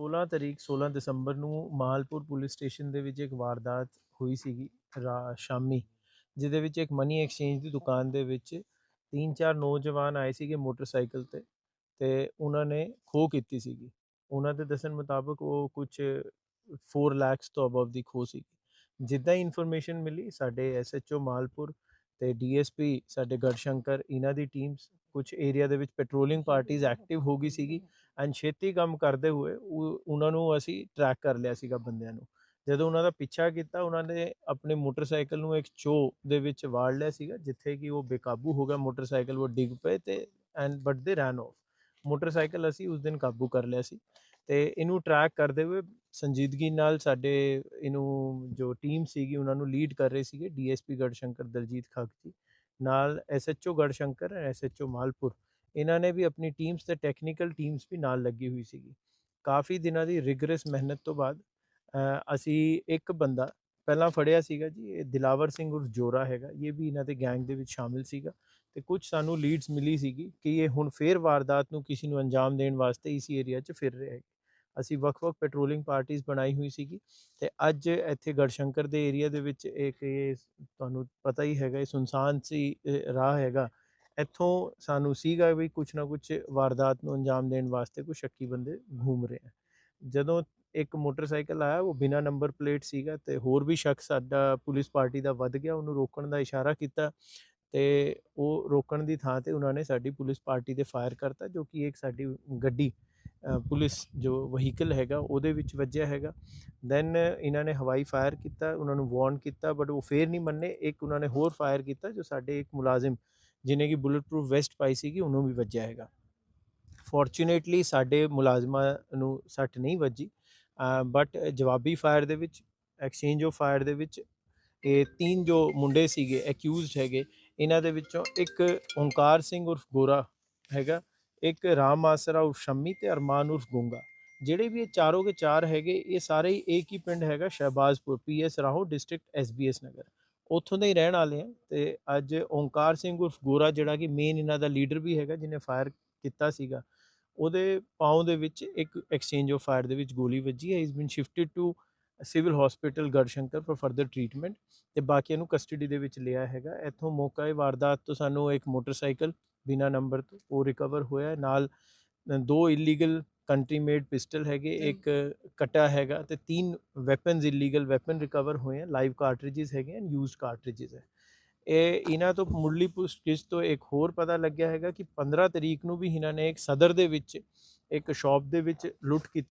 16 ਤਰੀਕ 16 ਦਸੰਬਰ ਨੂੰ Malpur police station ਦੇ ਵਿੱਚ ਇੱਕ ਵਾਰਦਾਤ ਹੋਈ ਸੀਗੀ ਰਾ- ਸ਼ਾਮੀ, ਜਿਹਦੇ ਵਿੱਚ ਇੱਕ ਮਨੀ ਐਕਸਚੇਂਜ ਦੀ ਦੁਕਾਨ ਦੇ ਵਿੱਚ ਤਿੰਨ ਚਾਰ ਨੌਜਵਾਨ ਆਏ ਸੀਗੇ ਮੋਟਰਸਾਈਕਲ ਤੇ ਤੇ ਉਹਨਾਂ ਨੇ ਖੋਹ ਕੀਤੀ ਸੀਗੀ। ਉਹਨਾਂ ਦੇ ਦੱਸਣ ਮੁਤਾਬਕ ਉਹ ਕੁਝ 4 ਲੱਖਸ ਤੋਂ ਅਬਵ ਦੀ ਖੋਹ ਸੀਗੀ। ਜਿੱਦਾਂ ਹੀ ਇਨਫੋਰਮੇਸ਼ਨ ਮਿਲੀ, ਸਾਡੇ ਐਸਐਚਓ ਮਾਲਪੁਰ ਤੇ ਡੀਐਸਪੀ ਸਾਡੇ ਗੜਸ਼ੰਕਰ, ਇਹਨਾਂ ਦੀ ਟੀਮਸ ਕੁਝ ਏਰੀਆ ਦੇ ਵਿੱਚ ਪੈਟਰੋਲਿੰਗ ਪਾਰਟੀਆਂ ਐਕਟਿਵ ਹੋ ਗਈ ਸੀਗੀ ਐਂਡ ਛੇਤੀ ਕੰਮ ਕਰਦੇ ਹੋਏ ਉਹ- ਉਹਨਾਂ ਨੂੰ ਅਸੀਂ ਟਰੈਕ ਕਰ ਲਿਆ ਸੀਗਾ ਬੰਦਿਆਂ ਨੂੰ। ਜਦੋਂ ਉਹਨਾਂ ਦਾ ਪਿੱਛਾ ਕੀਤਾ, ਉਹਨਾਂ ਨੇ ਆਪਣੇ ਮੋਟਰਸਾਈਕਲ ਨੂੰ ਇੱਕ ਚੋ ਦੇ ਵਿੱਚ ਵਾੜ ਲਿਆ ਸੀਗਾ, ਜਿੱਥੇ ਕਿ ਉਹ ਬੇਕਾਬੂ ਹੋ ਗਿਆ, ਮੋਟਰਸਾਈਕਲ ਉਹ ਡਿੱਗ ਪਏ ਤੇ and but they run off motorcycle ਅਸੀਂ ਉਸ ਦਿਨ ਕਾਬੂ ਕਰ ਲਿਆ ਸੀ। ਤੇ ਇਹਨੂੰ ਟਰੈਕ ਕਰਦੇ ਹੋਏ ਸੰਜੀਦਗੀ ਨਾਲ ਸਾਡੇ ਇਹਨੂੰ ਜੋ ਟੀਮ ਸੀਗੀ ਉਹਨਾਂ ਨੂੰ ਲੀਡ ਕਰ ਰਹੇ ਸੀਗੇ ਡੀਐਸਪੀ ਗੜਸ਼ੰਕਰ, ਦਲਜੀਤ ਖਾਕਜੀ ਨਾਲ ਐਸਐਚਓ ਗੜਸ਼ੰਕਰ ਐਸਐਚਓ ਮਾਲਪੁਰ। ਇਹਨਾਂ ਨੇ ਵੀ ਆਪਣੀ ਟੀਮਸ ਤੇ ਟੈਕਨੀਕਲ ਟੀਮਸ ਵੀ ਨਾਲ ਲੱਗੀ ਹੋਈ ਸੀਗੀ। ਕਾਫੀ ਦਿਨਾਂ ਦੀ ਰਿਗਰਸ ਮਿਹਨਤ ਤੋਂ ਬਾਅਦ ਅਸੀਂ ਇੱਕ ਬੰਦਾ ਪਹਿਲਾਂ ਫੜਿਆ ਸੀਗਾ ਜੀ, ਇਹ ਦਿਲਾਵਰ ਸਿੰਘ ਉਰਫ ਜੋਰਾ ਹੈਗਾ, ਇਹ ਵੀ ਇਹਨਾਂ ਦੇ ਗੈਂਗ ਦੇ ਵਿੱਚ ਸ਼ਾਮਿਲ ਸੀਗਾ ਤੇ ਕੁਝ ਸਾਨੂੰ ਲੀਡਸ ਮਿਲੀ ਸੀਗੀ ਕਿ ਇਹ ਹੁਣ ਫੇਰ ਵਾਰਦਾਤ ਨੂੰ ਕਿਸੇ ਨੂੰ ਅੰਜਾਮ ਦੇਣ ਵਾਸਤੇ ਇਸ ਏਰੀਆ 'ਚ ਫਿਰ ਰਿਹਾ। ਹੈ ਅਸੀਂ ਵੱਖ-ਵੱਖ ਪੈਟਰੋਲਿੰਗ ਪਾਰਟੀਆਂ ਬਣਾਈ ਹੋਈ ਸੀਗੀ ਤੇ ਅੱਜ ਇੱਥੇ ਗੜਸ਼ੰਕਰ ਦੇ ਏਰੀਆ ਦੇ ਵਿੱਚ ਇੱਕ ਇਹ ਤੁਹਾਨੂੰ ਪਤਾ ਹੀ ਹੈਗਾ, ਇਹ ਸੁਨਸਾਨ ਸੀ ਰਾਹ ਹੈਗਾ, ਇੱਥੋਂ ਸਾਨੂੰ ਸੀਗਾ ਵੀ ਕੁਝ ਨਾ ਕੁਝ ਵਾਰਦਾਤ ਨੂੰ ਅੰਜਾਮ ਦੇਣ ਵਾਸਤੇ ਕੋਈ ਸ਼ੱਕੀ ਬੰਦੇ ਘੂਮ ਰਹੇ ਆ। ਜਦੋਂ ਇੱਕ ਮੋਟਰਸਾਈਕਲ ਆਇਆ, ਉਹ ਬਿਨਾ ਨੰਬਰ ਪਲੇਟ ਸੀਗਾ ਤੇ ਹੋਰ ਵੀ ਸ਼ਖਸ ਸਾਡਾ ਪੁਲਿਸ ਪਾਰਟੀ ਦਾ ਵੱਧ ਗਿਆ, ਉਹਨੂੰ ਰੋਕਣ ਦਾ ਇਸ਼ਾਰਾ ਕੀਤਾ ਤੇ ਉਹ ਰੋਕਣ ਦੀ ਥਾਂ ਤੇ ਉਹਨਾਂ ਨੇ ਸਾਡੀ ਪੁਲਿਸ ਪਾਰਟੀ ਤੇ ਫਾਇਰ ਕਰਤਾ, ਜੋ ਕਿ ਇੱਕ ਸਾਡੀ ਗੱਡੀ ਪੁਲਿਸ ਜੋ ਵਹੀਕਲ ਹੈਗਾ, ਉਹਦੇ ਵਿੱਚ ਵੱਜਿਆ ਹੈਗਾ। ਦੈਨ ਇਹਨਾਂ ਨੇ ਹਵਾਈ ਫਾਇਰ ਕੀਤਾ, ਉਹਨਾਂ ਨੂੰ ਵਾਰਨ ਕੀਤਾ ਬਟ ਉਹ ਫੇਰ ਨਹੀਂ ਮੰਨੇ। ਇੱਕ ਉਹਨਾਂ ਨੇ ਹੋਰ ਫਾਇਰ ਕੀਤਾ, ਜੋ ਸਾਡੇ ਇੱਕ ਮੁਲਾਜ਼ਮ ਜਿਨੇ ਕਿ ਬੁਲਟ ਪ੍ਰੂਫ ਵੈਸਟ ਪਾਈ ਸੀਗੀ, ਉਹਨੂੰ ਵੀ ਵੱਜਿਆ ਹੈਗਾ। ਫੋਰਚੂਨੇਟਲੀ ਸਾਡੇ ਮੁਲਾਜ਼ਮਾਂ ਨੂੰ ਸੱਟ ਨਹੀਂ ਵੱਜੀ। ਬਟ ਜਵਾਬੀ ਫਾਇਰ ਦੇ ਵਿੱਚ ਐਕਸਚੇਂਜ ਆਫ ਫਾਇਰ ਦੇ ਵਿੱਚ, ਇਹ ਤਿੰਨ ਜੋ ਮੁੰਡੇ ਸੀਗੇ ਅਕਿਊਜ਼ਡ ਹੈਗੇ, ਇਹਨਾਂ ਦੇ ਵਿੱਚੋਂ ਇੱਕ ਓਂਕਾਰ ਸਿੰਘ ਉਰਫ ਗੋਰਾ ਹੈਗਾ ਇੱਕ ਰਾਮ ਆਸਰਾ ਉਰਫ ਸ਼ੰਮੀ ਤੇ ਅਰਮਾਨ ਉਰਫ ਗੁੰਗਾ। ਜਿਹੜੇ ਵੀ ਇਹ ਚਾਰੋਂ ਕੇ ਚਾਰ ਹੈਗੇ, ਇਹ ਸਾਰੇ ਹੀ ਇੱਕ ਹੀ ਪਿੰਡ ਹੈਗਾ, Shahbazpur PS Rahon, district SBS Nagar. ਉੱਥੋਂ ਦੇ ਹੀ ਰਹਿਣ ਵਾਲੇ ਆ ਤੇ ਅੱਜ ਓਂਕਾਰ ਸਿੰਘ ਉਰਫ ਗੋਰਾ, ਜਿਹੜਾ ਕਿ ਮੇਨ ਇਹਨਾਂ ਦਾ ਲੀਡਰ ਵੀ ਹੈਗਾ, ਜਿਹਨੇ ਫਾਇਰ ਕੀਤਾ ਸੀਗਾ, ਉਹਦੇ ਪਾਉਂ ਦੇ ਵਿੱਚ ਇੱਕ ਐਕਸਚੇਂਜ ਆਫ ਫਾਇਰ ਦੇ ਵਿੱਚ ਗੋਲੀ ਵੱਜੀ ਹੈ। Is been shifted to civil hospital Garhshankar for further treatment ਤੇ ਬਾਕੀਆਂ ਨੂੰ ਕਸਟਡੀ ਦੇ ਵਿੱਚ ਲਿਆ ਹੈਗਾ। ਇੱਥੋਂ ਮੌਕਾ ਇਹ ਵਾਰਦਾਤ ਤੋਂ ਸਾਨੂੰ ਇੱਕ ਮੋਟਰਸਾਈਕਲ ਬਿਨਾ ਨੰਬਰ ਤੋਂ ਉਹ ਰਿਕਵਰ ਹੋਇਆ। ਨਾਲ ਦੋ ਇਲੀਗਲ ਕੰਟਰੀ ਮੇਡ ਪਿਸਟਲ ਹੈਗੇ ਇੱਕ ਕਟਾ ਹੈਗਾ ਤੇ ਤਿੰਨ ਵੈਪਨਸ ਇਲੀਗਲ ਵੈਪਨ ਰਿਕਵਰ ਹੋਏ ਆ ਲਾਈਵ ਕਾਰਟ੍ਰਿਜਸ ਹੈਗੇ ਐਂਡ ਯੂਜ਼ਡ ਕਾਰਟ੍ਰਿਜਸ ਹੈ। ਇਹ ਇਹਨਾਂ ਤੋਂ ਮੁੱਢਲੀ ਪੁੱਛਗਿੱਛ ਤੋਂ ਇੱਕ ਹੋਰ ਪਤਾ ਲੱਗਿਆ ਹੈਗਾ ਕਿ 15 ਤਰੀਕ ਨੂੰ ਵੀ ਇਹਨਾਂ ਨੇ ਇੱਕ ਸਦਰ ਦੇ ਵਿੱਚ ਇੱਕ ਸ਼ਾਪ ਦੇ ਵਿੱਚ ਲੁੱਟ ਕੀਤੀ